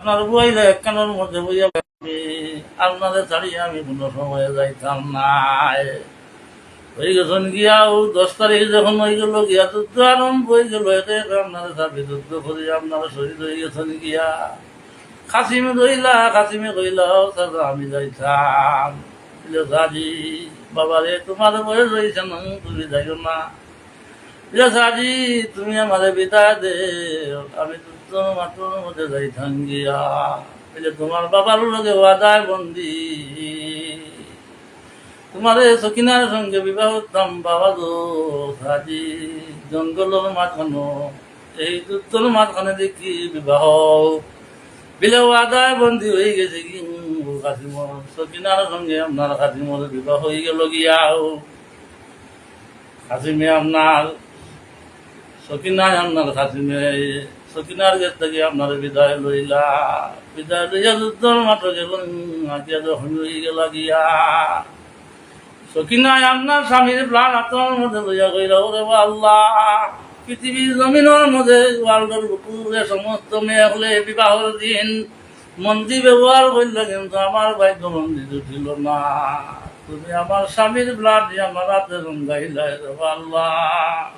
আপনার বইলে একখানের মধ্যে বইয়া পাবি আপনাদের ছাড়িয়ে আমি কোনো সময় যাইতাম নাই হয়ে গেছেন গিয়া, ও দশ তারিখ যখন হয়ে গেল গিয়া, যুদ্ধ আরম্ভ হয়ে গেল, এতে আপনারা সাথে যুদ্ধ করি, আপনারা শহীদ হয়ে গেছেন গিয়া। খাসিমে রইলা খাসিমে রইলা দাদা আমি যাইতাম। দাদি বাবা রে তোমার বয়স হয়েছে না, তুমি যাইও না। দাদি তুমি আমার বিদায় দে আমি যুদ্ধ মাত্র মধ্যে যাইতাম গিয়া বলে, তোমার বাবার লোকে ওয়াদায় বন্দি। তোমার সকিনার সঙ্গে বিবাহ দাম বাবা গো সাজি জঙ্গলের মাঝখানো এই যুদ্ধর মাঝখানে দেখি বিবাহ। বিলে আদায় বন্দি হয়ে গেছে কি? কাশিমর সকিনার সঙ্গে আপনার কাশিমর বিবাহ হয়ে গেল গিয়াও কাশিমে আপনার সকিনায় আপনার কাশিমে সকিনার গেছ থেকে আপনার বিদায় লইলা, বিদায় লইয়া যুদ্ধর মাত্র গেল আজিয়া যখন হয়ে গেল গিয়া। সকিনায় আপনার স্বামীর প্রাণ আত্মার মধ্যে লইয়া কইল ওরে আল্লাহ। পৃথিবীর জমিনের মধ্যে, ওয়ার্ল্ডের বুকুরে সমস্ত মেয়ে হলে বিবাহের দিন মন্দির ব্যবহার করলে কিন্তু আমার ভাগ্য মন্দির ছিল না। তুমি আমার স্বামীর ব্লাড আমার হাতে রঙ্গাইলাই আল্লাহ।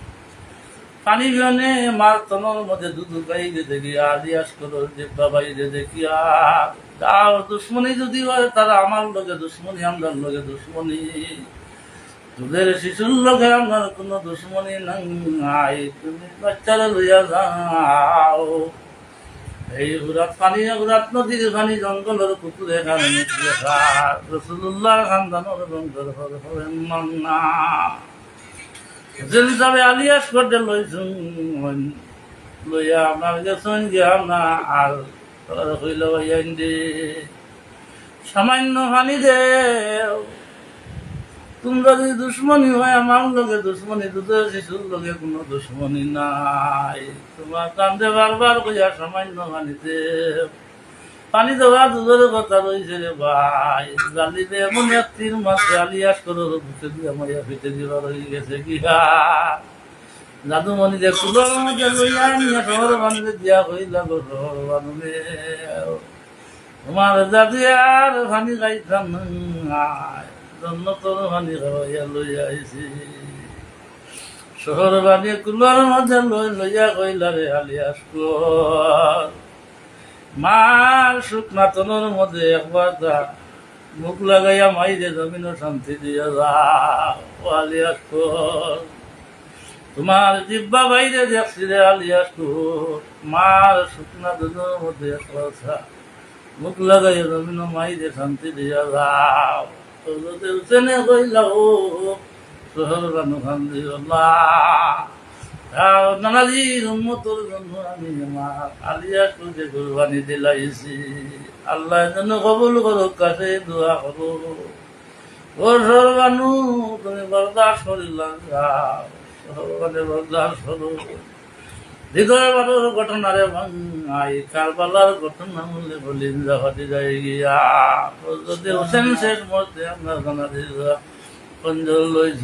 পানি বিহনে মার তনর মধ্যে দুধ বাইরে দেখি আলিয়াস করো জিব্বা বাইরে দেখি, আর তার দুশ্মনী যদি হয়, তারা আমার লগে দুশ্মনী আমার লগে দুশ্মনী। তোদের শিশুর লগে আমার কোনো দুশ্মনী নাই তুমি বাচ্চারা লইয়া যাও। এই হুরাত পানি হুরাত নদীর পানি, জঙ্গলের পুকুরে খান রসুল্লাহ খানদানোর হরে হরে মান্না। আলিয়াস করতে লইছুন লইয়া আপনার গেছেন গিয়া না আর হইল সামান্য পানি দে। তোমরা যদি দুশ্মনী হয়, আমার লগে দুশ্মনী দুধের শিশুর লগে কোনো দুশ্মনী নাই। তোমার কান্দে বারবার কইয়া সামান্য পানিতে পানি দেওয়া দুধের কথা রয়েছে রে ভাই। জালিতে এমন এক তিন মাস আলিয়াস করে বুঝে দিয়ে মাইয়া ফিটে দিবার হয়ে গেছে কি জাদুমণি যে কুলোর মধ্যে লইয়া নিয়ে শহর দিয়া হইলা গো শহর বানুলে। তোমার পানি খাইতাম নাই জন্য তোর পানি খাওয়াইয়া লইয়া আইছি। শহর বানিয়ে কুলোর মধ্যে লই লইয়া কইলা রে আলিয়াস কর মার শুকনা তনুর মধ্যে একবার যা, মুখ লাগাইয়া মাইরে জমিন শান্তি দিয়া যা আলিয়াস তোমার জিব্বা বাইরে দেখছি রে আলিয়াস মার শুকনা তনুর মধ্যে একবার মুখ লাগাইয়া জমিন মাইরে শান্তি দিয়া যাও তোদের উঠেনে কইলা, ও শহর বানু খান দিওলা নানাজির উন্মতর জন্য আমি আমার আলিয়া তুলতে কোরবানি দিলাইছি আল্লাহ যেন কবুল করুক কাছে দোয়া করো ও সরবানু তুমি বরদাস করিলাম সরবানে বরদাস করো। হৃদয় বারোর ঘটনারে ভাঙাই কারবালার ঘটনা মূল্যে বলিন যাহাতে যাই গিয়া যদি হোসেন শেষ মধ্যে পঞ্জল লইছ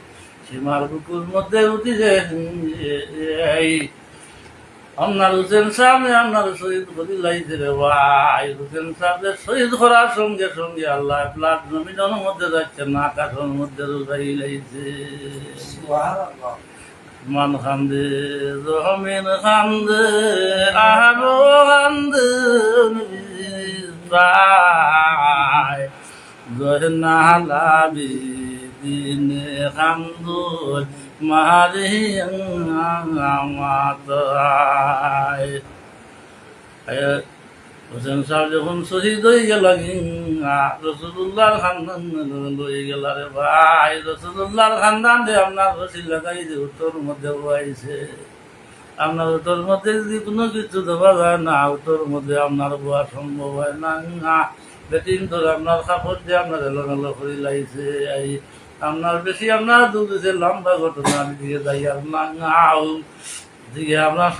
সীমার বুকুর মধ্যে উঠিছে এই আপনার হুসেন সাহেব আপনার শহীদ করে লাইছে রে ভাই। হুসেন সাহেবের শহীদ করার সঙ্গে সঙ্গে আল্লাহ প্লাট জমিনের মধ্যে যাচ্ছে না আকাশের মধ্যে রুগাই লাইছে। মান খান্দে জমিন খান্দে আরও খান্দে প্রায় জয় নালাবি দিনে কান্দুল মারি মাতায় হোসেন সাহেব যখন শহীদ হয়ে গেল রসুল্লাহর খানদান লই গেল রে ভাই। রসুল্লাহর খানদান যে আপনার রসিল লাগাই যে উত্তর মধ্যে বয়াইছে। আপনার উত্তর মধ্যে যদি কোনো কিছু দেওয়া যায় না, উত্তর মধ্যে আপনার বোয়া সম্ভব হয় না। না বেটিন ধরে আপনার কাপড় দিয়ে আপনার এলো মেলো করে লাগছে এই আপনার বেশি আপনার দুধ দিছে, লম্বা ঘটনা দিকে যাই আর না দিকে আপনার